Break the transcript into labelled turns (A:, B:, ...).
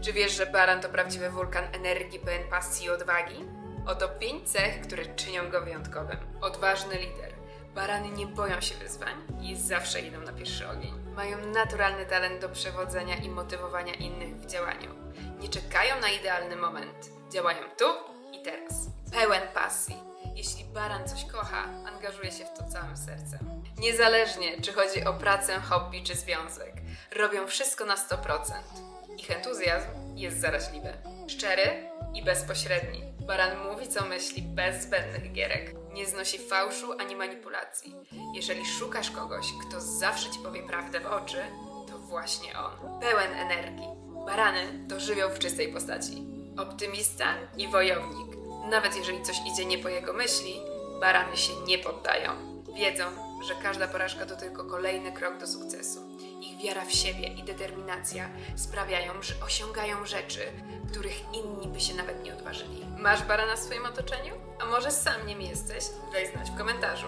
A: Czy wiesz, że baran to prawdziwy wulkan energii pełen pasji i odwagi? Oto pięć cech, które czynią go wyjątkowym. Odważny lider. Barany nie boją się wyzwań i zawsze idą na pierwszy ogień. Mają naturalny talent do przewodzenia i motywowania innych w działaniu. Nie czekają na idealny moment. Działają tu i teraz. Pełen pasji. Jeśli baran coś kocha, angażuje się w to całym sercem. Niezależnie, czy chodzi o pracę, hobby czy związek, robią wszystko na 100%. Ich entuzjazm jest zaraźliwy. Szczery i bezpośredni. Baran mówi, co myśli, bez zbędnych gierek. Nie znosi fałszu ani manipulacji. Jeżeli szukasz kogoś, kto zawsze ci powie prawdę w oczy, to właśnie on. Pełen energii. Barany to żywioł w czystej postaci. Optymista i wojownik. Nawet jeżeli coś idzie nie po jego myśli, barany się nie poddają. Wiedzą, że każda porażka to tylko kolejny krok do sukcesu. Ich wiara w siebie i determinacja sprawiają, że osiągają rzeczy, których inni by się nawet nie odważyli. Masz barana w swoim otoczeniu? A może sam nim jesteś? Daj znać w komentarzu.